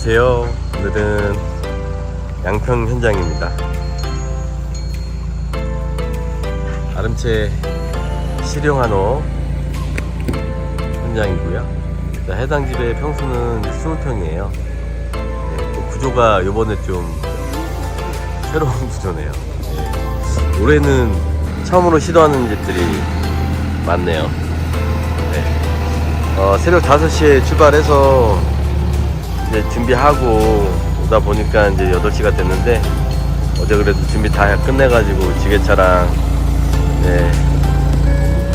안녕하세요. 오늘은 양평 현장입니다. 아름채 실용한호 현장이고요. 자, 해당 집의 평수는 20평이에요. 또 구조가 요번에 좀 새로운 구조네요. 예. 올해는 처음으로 시도하는 집들이 많네요. 네. 어, 새벽 5시에 출발해서 이제 준비하고 오다 보니까 이제 8시가 됐는데 어제 그래도 준비 다 끝내가지고 지게차랑 네,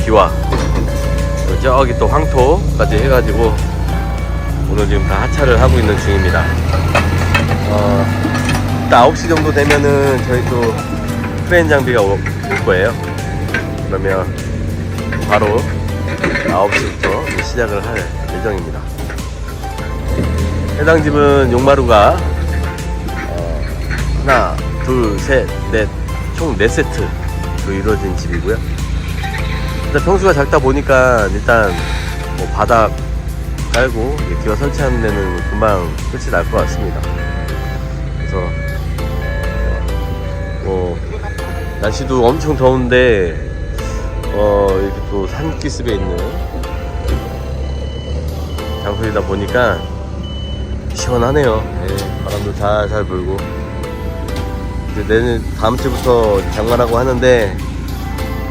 기와 저기 또 황토까지 해가지고 오늘 지금 다 하차를 하고 있는 중입니다. 어, 일단 9시 정도 되면은 저희 또 크레인 장비가 올 거예요. 그러면 바로 9시부터 시작을 할 예정입니다. 해당 집은 용마루가 어, 하나, 둘, 셋, 넷, 총 4세트로 이루어진 집이고요. 일단 평수가 작다 보니까 일단 뭐 바닥 깔고 기와 설치하는 데는 금방 끝이 날 것 같습니다. 그래서 뭐 날씨도 엄청 더운데 어 이렇게 또 산기슭에 있는 장소이다 보니까 시원하네요. 예, 바람도 잘잘 불고 이제 내일 다음 주부터 장관하고 하는데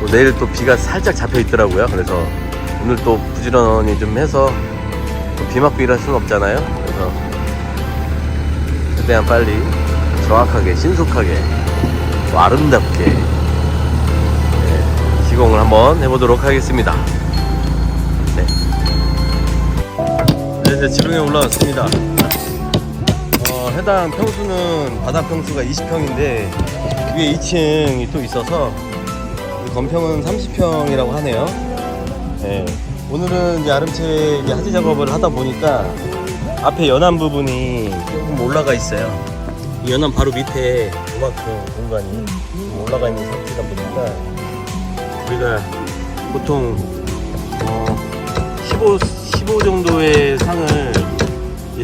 또 내일 또 비가 살짝 잡혀 있더라고요. 그래서 오늘 또 부지런히 좀 해서 또 비막비를 할 수는 없잖아요. 그래서 최대한 빨리 정확하게 신속하게 또 아름답게 예, 시공을 한번 해보도록 하겠습니다. 이제 지붕에 올라왔습니다. 어, 해당 평수는 바닥 평수가 20평인데 위에 2층이 또 있어서 이 건평은 30평이라고 하네요. 네. 오늘은 이제 아름채 하지 작업을 하다 보니까 앞에 연안 부분이 조금 올라가 있어요. 이 연안 바로 밑에 이만큼 공간이 좀 올라가 있는 상태다 보니까 우리가 보통 어, 15, 15 정도의 상을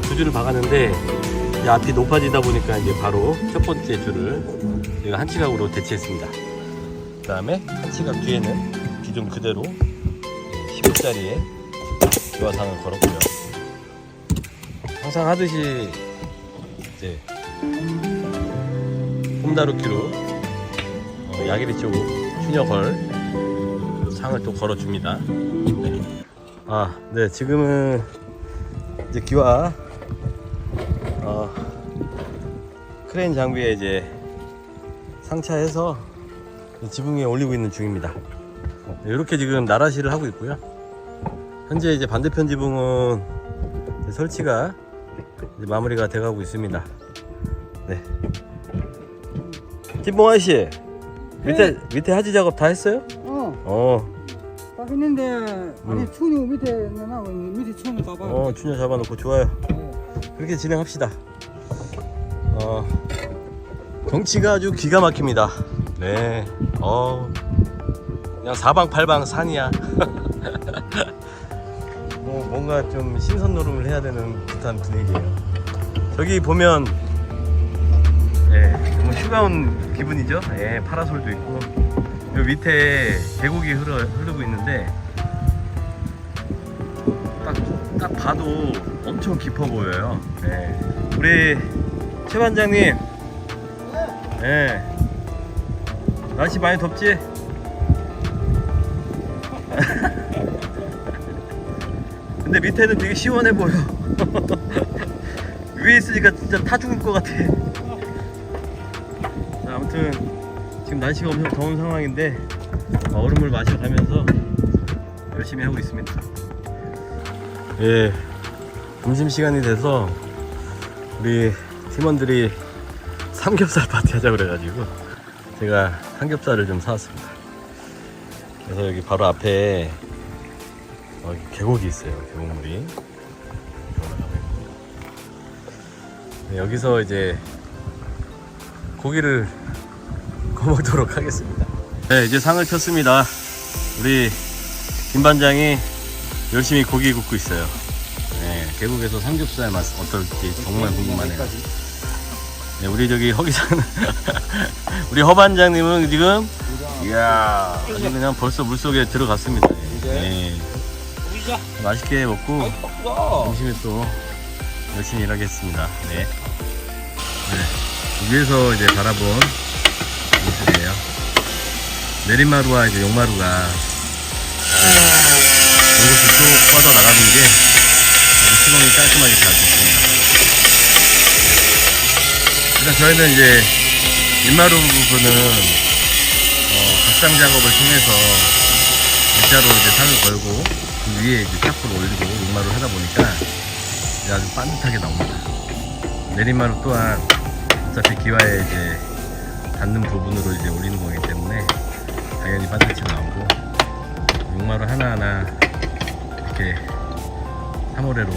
두 줄을 박았는데 이제 앞이 높아지다 보니까 이제 바로 첫 번째 줄을 제가 한 치각으로 대체했습니다. 그 다음에 한 치각 뒤에는 기존 그대로 15짜리에 기와상을 걸었고요. 항상 하듯이 이제 홈다루키로 어, 야기리 쪽 추녀걸 상을 또 걸어줍니다. 네. 아, 네, 지금은 이제 기와 어, 크레인 장비에 이제 상차해서 지붕 위에 올리고 있는 중입니다. 네, 이렇게 지금 나라시를 하고 있고요. 현재 이제 반대편 지붕은 이제 설치가 이제 마무리가 돼가고 있습니다. 네. 김봉 아저씨 밑에 밑에 하지 작업 다 했어요? 어, 어, 딱 했는데 아니 추니 밑에 내놔 밑에 추니 봐봐. 어, 추녀 잡아놓고 좋아요. 네. 그렇게 진행합시다. 어, 경치가 아주 기가 막힙니다. 네, 어, 그냥 사방팔방 산이야. 뭐 뭔가 좀 신선 노름을 해야 되는 듯한 분위기예요. 저기 보면, 예, 뭐 휴가 온 기분이죠. 예, 파라솔도 있고, 요 밑에 계곡이 흐르, 흐르고 있는데. 딱, 딱 봐도 엄청 깊어 보여요. 네. 우리 최 반장님. 네. 날씨 많이 덥지? 근데 밑에는 되게 시원해 보여. 위에 있으니까 진짜 타 죽을 것 같아. 자, 아무튼 지금 날씨가 엄청 더운 상황인데 얼음을 마셔가면서 열심히 하고 있습니다. 예, 점심 시간이 돼서 우리 팀원들이 삼겹살 파티 하자 그래가지고 제가 삼겹살을 좀 사왔습니다. 그래서 여기 바로 앞에 어, 계곡이 있어요. 계곡물이. 네, 여기서 이제 고기를 거먹도록 하겠습니다. 네, 이제 상을 켰습니다. 우리 김 반장이 열심히 고기 굽고 있어요. 네. 계곡에서 삼겹살 맛 어떨지 정말 궁금하네요. 네, 우리 저기 허기장 우리 허 반장님은 지금 이야 아주 그냥 벌써 물 속에 들어갔습니다. 네. 맛있게 먹고 점심에 또 열심히 일하겠습니다. 네. 네. 위에서 이제 바라본 모습이에요. 내린마루와 이제 용마루가 이곳을 쭉 뻗어 나가는 게 아주 수동이 깔끔하게 잘 됐습니다. 일단 저희는 이제 일마루 부분은 어, 각상 작업을 통해서 일자로 이제 상을 걸고 그 위에 이제 탑을 올리고 용마루 하다 보니까 아주 반듯하게 나옵니다. 내린마루 또한 어차피 기와에 이제 닿는 부분으로 이제 올리는 거기 때문에 당연히 반듯이 나오고 용마루 하나하나 이렇게 3호래로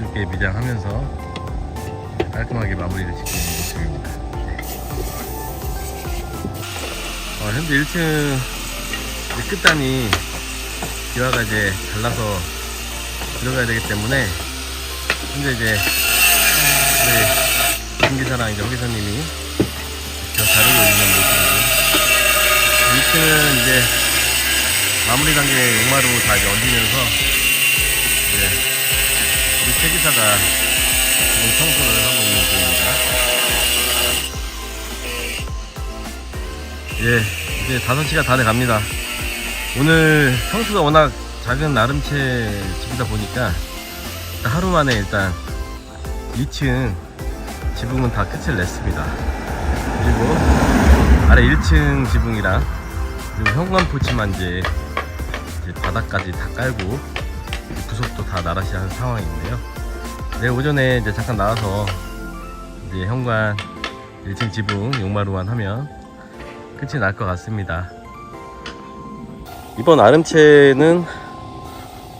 이쁘게 미장하면서 깔끔하게 마무리를 있는 모습입니다. 네. 어, 현재 1층 이제 끝단이 기와가 이제 잘라서 들어가야 되기 때문에 현재 이제 우리 김기사랑 이제 허기사님이 저 자르고 있는 모습이고 2층은 이제 마무리 단계 용마루 다 이제 얹으면서 이제 우리 최기사가 지금 청소를 하고 있는 중입니다. 예, 이제 5시가 다 돼 갑니다. 오늘 평수가 워낙 작은 나름채 집이다 보니까 하루 만에 일단 2층 지붕은 다 끝을 냈습니다. 그리고 아래 1층 지붕이랑 현관 포치만 이제, 바닥까지 다 깔고 구석도 다 나라시 한 상황인데요. 내일 오전에 이제 잠깐 나와서 이제 현관 1층 지붕 용마루만 하면 끝이 날 것 같습니다. 이번 아름채는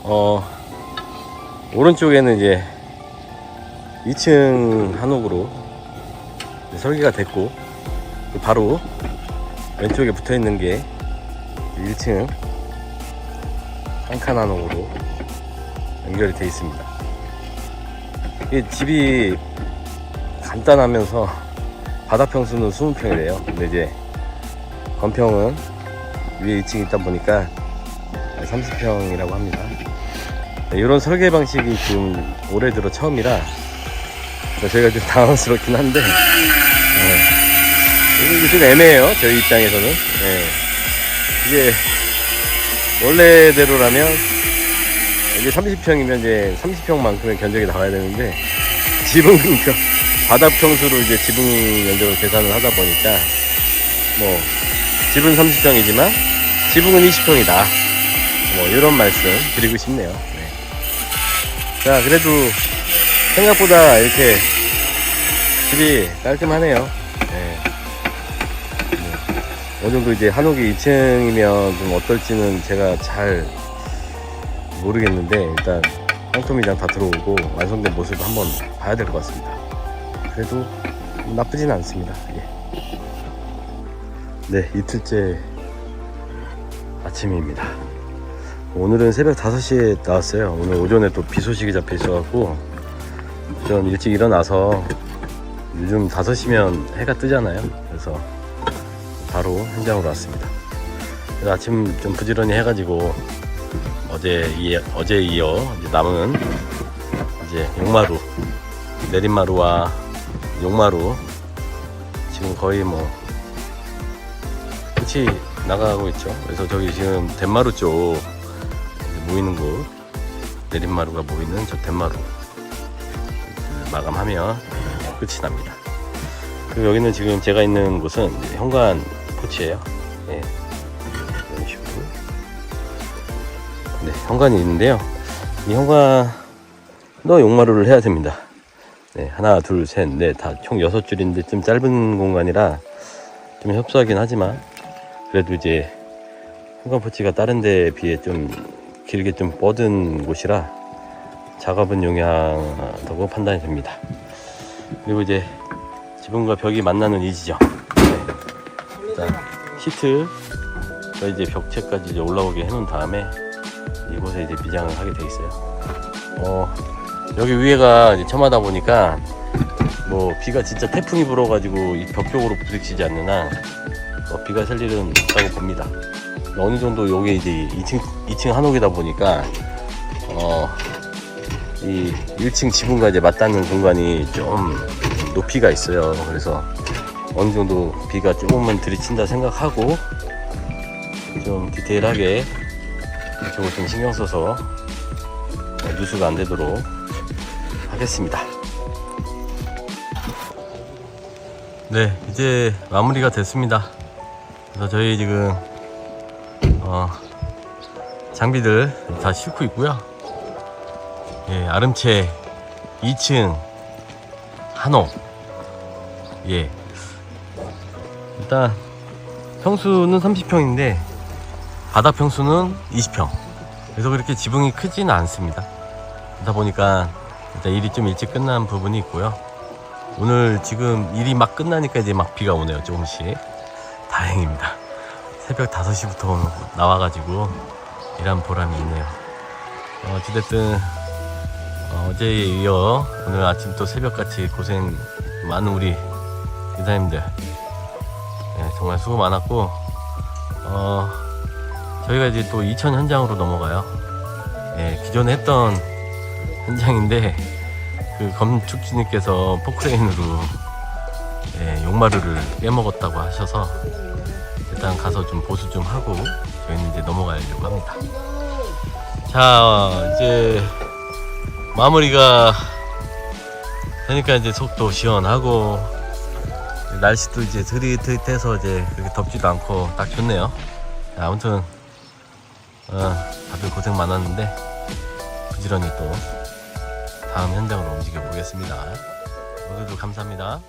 어 오른쪽에는 이제 2층 한옥으로 설계가 됐고 그 바로 왼쪽에 붙어 있는 게 1층 한칸 한옥으로 연결이 되어 있습니다. 이 집이 간단하면서 바닥 평수는 20평이래요. 근데 이제 건평은 위에 2층 있다 보니까 30평이라고 합니다. 이런 설계 방식이 지금 올해 들어 처음이라 저희가 좀 당황스럽긴 한데 네. 이게 좀 애매해요. 저희 입장에서는. 네. 이게 원래대로라면 이제 30평이면 이제 30평만큼의 견적이 나와야 되는데 지붕 평 바닥 평수로 이제 지붕 면적을 계산을 하다 보니까 뭐 집은 30평이지만 지붕은 20평이다. 뭐 이런 말씀 드리고 싶네요. 네. 자 그래도 생각보다 이렇게 집이 깔끔하네요. 네. 네. 어느 정도 이제 한옥이 2층이면 좀 어떨지는 제가 잘 모르겠는데 일단 황토미장 다 들어오고 완성된 모습을 한번 봐야 될 것 같습니다. 그래도 나쁘진 않습니다. 예. 네, 이틀째 아침입니다. 오늘은 새벽 5시에 나왔어요. 오늘 오전에 또 비 소식이 잡혀 있어갖고 좀 일찍 일어나서 요즘 5시면 해가 뜨잖아요. 그래서 바로 현장으로 왔습니다. 아침 좀 부지런히 해가지고 어제 이 어제 이어 이제 남은 이제 용마루 내린마루와 용마루 지금 거의 뭐 끝이 나가고 있죠. 그래서 저기 지금 덴마루 쪽 모이는 곳 내린마루가 모이는 저 덴마루 마감하면 끝이 납니다. 그리고 여기는 지금 제가 있는 곳은 현관 포치예요. 예. 이런 식으로. 네, 현관이 있는데요. 이 현관도 용마루를 해야 됩니다. 네, 하나, 둘, 셋, 넷, 다 총 여섯 줄인데 좀 짧은 공간이라 좀 협소하긴 하지만 그래도 이제 현관 포치가 다른 데에 비해 좀 길게 좀 뻗은 곳이라 작업은 용이하다고 판단이 됩니다. 그리고 이제 지붕과 벽이 만나는 이 지점. 네. 일단 시트 이제 벽체까지 이제 올라오게 해놓은 다음에 이곳에 이제 미장을 하게 돼 있어요. 어, 여기 위에가 이제 처마다 보니까 뭐 비가 진짜 태풍이 불어가지고 이 벽 쪽으로 부딪히지 않는 한 어, 비가 셀 일은 없다고 봅니다. 어느 정도 여기 이제 2층 2층 한옥이다 보니까 어, 이 1층 지붕과 이제 맞닿는 공간이 좀 높이가 있어요. 그래서 어느 정도 비가 조금만 들이친다 생각하고 좀 디테일하게 이쪽을 좀 신경 써서 어, 누수가 안 되도록 하겠습니다. 네, 이제 마무리가 됐습니다. 그래서 저희 지금 어, 장비들 다 싣고 있고요. 예, 아름채 2층 한옥. 예. 일단 평수는 30평인데 바닥 평수는 20평. 그래서 그렇게 지붕이 크지는 않습니다. 그러다 보니까 일단 일이 좀 일찍 끝난 부분이 있고요. 오늘 지금 일이 막 끝나니까 이제 막 비가 오네요. 조금씩. 다행입니다. 새벽 5시부터 나와가지고 일한 보람이 있네요. 어, 어찌됐든 어, 어제에 이어 오늘 아침 또 새벽같이 고생 많은 우리 기사님들 네, 정말 수고 많았고 어, 저희가 이제 또 이천 현장으로 넘어가요. 예, 기존에 했던 현장인데 그 건축주님께서 포크레인으로 예, 용마루를 깨먹었다고 하셔서 일단 가서 좀 보수 좀 하고 저희는 이제 넘어가려고 합니다. 자 이제 마무리가 되니까 이제 속도 시원하고 날씨도 이제 흐릿흐릿해서 이제 그렇게 덥지도 않고 딱 좋네요. 자, 아무튼 어, 다들 고생 많았는데 부지런히 또 다음 현장으로 움직여 보겠습니다. 모두들 감사합니다.